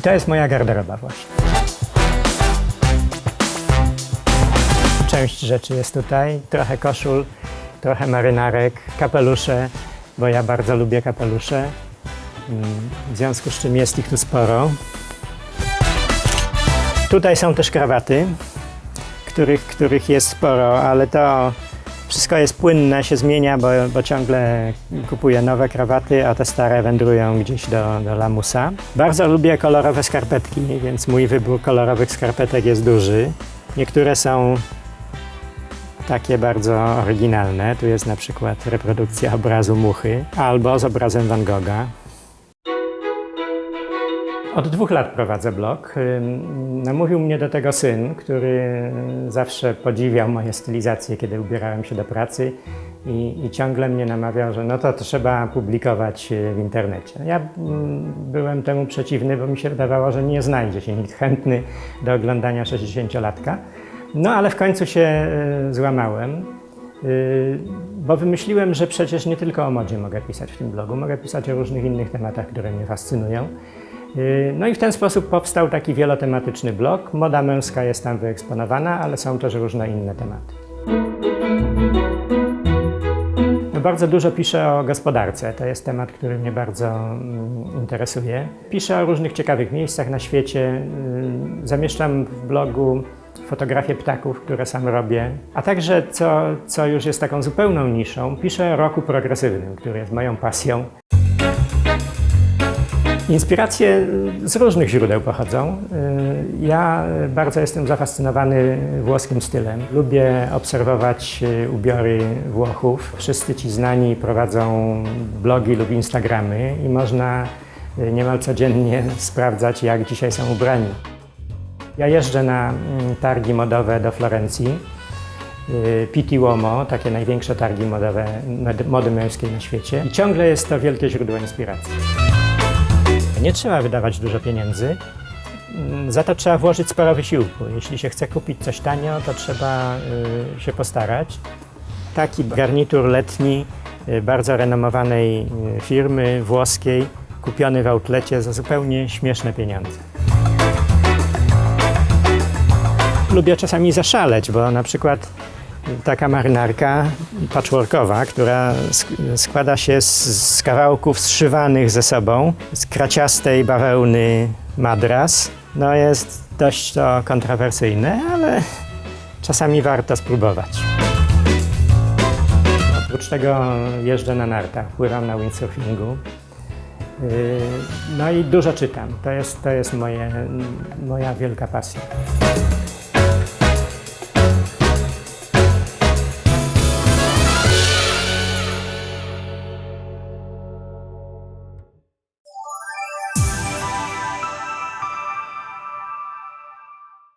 I to jest moja garderoba właśnie. Część rzeczy jest tutaj, trochę koszul, trochę marynarek, kapelusze, bo ja bardzo lubię kapelusze. Mm, W związku z czym jest ich tu sporo. Tutaj są też krawaty, których, których jest sporo, ale to wszystko jest płynne, się zmienia, bo, bo ciągle kupuję nowe krawaty, a te stare wędrują gdzieś do, do lamusa. Bardzo lubię kolorowe skarpetki, więc mój wybór kolorowych skarpetek jest duży. Niektóre są takie bardzo oryginalne. Tu jest na przykład reprodukcja obrazu muchy albo z obrazem Van Gogha. Od dwóch lat prowadzę blog. Namówił mnie do tego syn, który zawsze podziwiał moje stylizacje, kiedy ubierałem się do pracy i, i ciągle mnie namawiał, że no to trzeba publikować y, w internecie. Ja mm, byłem temu przeciwny, bo mi się wydawało, że nie znajdzie się nikt chętny do oglądania 60-latka. No ale w końcu się y, złamałem. Y, Bo wymyśliłem, że przecież nie tylko o modzie mogę pisać w tym blogu, mogę pisać o różnych innych tematach, które mnie fascynują. Y, No i w ten sposób powstał taki wielotematyczny blog. Moda męska jest tam wyeksponowana, ale są też różne inne tematy. No bardzo dużo piszę o gospodarce. To jest temat, który mnie bardzo mm, interesuje. Piszę o różnych ciekawych miejscach na świecie. Y, Zamieszczam w blogu fotografie ptaków, które sam robię. A także, co, co już jest taką zupełną niszą, piszę o roku progresywnym, który jest moją pasją. Inspiracje z różnych źródeł pochodzą. Y, Ja bardzo jestem zafascynowany włoskim stylem. Lubię obserwować y, ubiory Włochów. Wszyscy ci znani prowadzą blogi lub Instagramy i można y, niemal codziennie sprawdzać, jak dzisiaj są ubrani. Ja jeżdżę na mm, targi modowe do Florencji. Pitti Uomo, takie największe targi modowe, mody męskiej na świecie. I ciągle jest to wielkie źródło inspiracji. Nie trzeba wydawać dużo pieniędzy, mm, za to trzeba włożyć sporo wysiłku. Jeśli się chce kupić coś tanio, to trzeba y, się postarać. Taki garnitur letni y, bardzo renomowanej y, firmy włoskiej, kupiony w outlecie za zupełnie śmieszne pieniądze. Lubię czasami zaszaleć, bo na przykład taka marynarka patchworkowa, która sk- składa się z, z kawałków zszywanych ze sobą, z kraciastej bawełny madras, no jest dość to kontrowersyjne, ale czasami warto spróbować. Oprócz tego jeżdżę na nartach, pływam na windsurfingu. Yy, No i dużo czytam. To jest, to jest moje, moja wielka pasja.